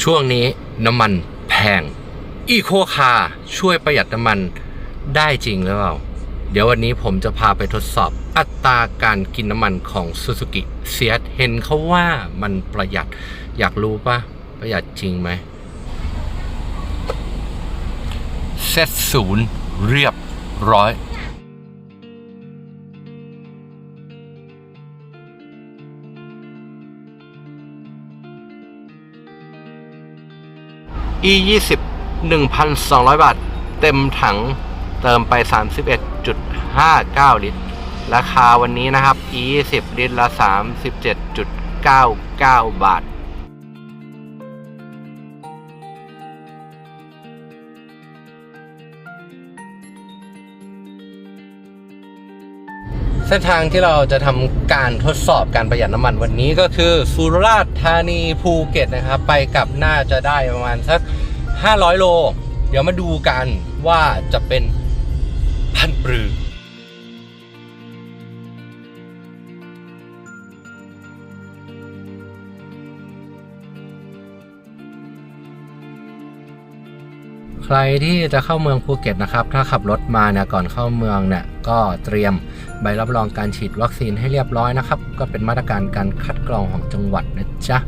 ช่วงนี้น้ำมันแพง อีโคคาช่วยประหยัดน้ำมันได้จริงหรือเปล่า เดี๋ยววันนี้ผมจะพาไปทดสอบอัตราการกินน้ำมันของ Suzuki เซียเห็นเขาว่ามันประหยัด อยากรู้ปะประหยัดจริงไหมเซตศูนย์เรียบร้อย e 20 1,200 บาท เต็มถังเติมไป 31.59 ลิตร ราคาวันนี้นะครับ e 20ลิตรละ 37.99 บาท ส้นทางที่เราจะทำการทดสอบการประหยัดน้ำมันวันนี้ก็คือสุราษฎร์ธานีภูเก็ตนะครับ ไปกลับน่าจะได้ประมาณสัก 500 โล เดี๋ยวมาดูกันว่าจะเป็นพันปรือ ใครที่จะเข้าเมืองภูเก็ตนะครับ ถ้าขับรถมาเนี่ยก่อนเข้าเมืองเนี่ยก็เตรียมใบรับรองการฉีดวัคซีนให้เรียบร้อยนะครับ ก็เป็นมาตรการการคัดกรองของจังหวัดนะจ๊ะ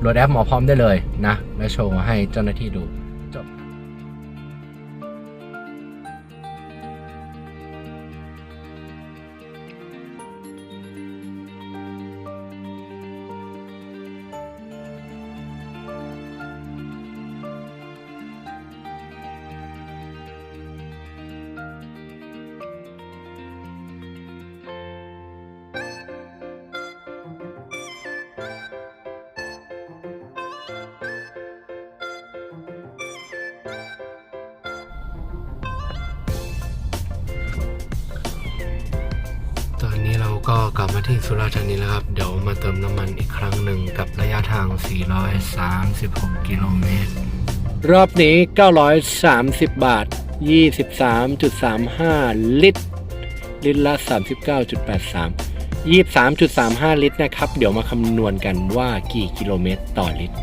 โหลดแอปหมอพร้อมได้เลยนะ และโชว์ให้เจ้าหน้าที่ดู ก็กลับมาที่สุราษฎร์ธานีแล้วครับ เดี๋ยวมาเติมน้ำมันอีกครั้งหนึ่งกับระยะทาง 436 กิโลเมตร รอบนี้ 930 บาท 23.35 ลิตร ลิตรละ 39.83 23.35 ลิตรนะครับ เดี๋ยวมาคำนวณกันว่ากี่กิโลเมตรต่อลิตร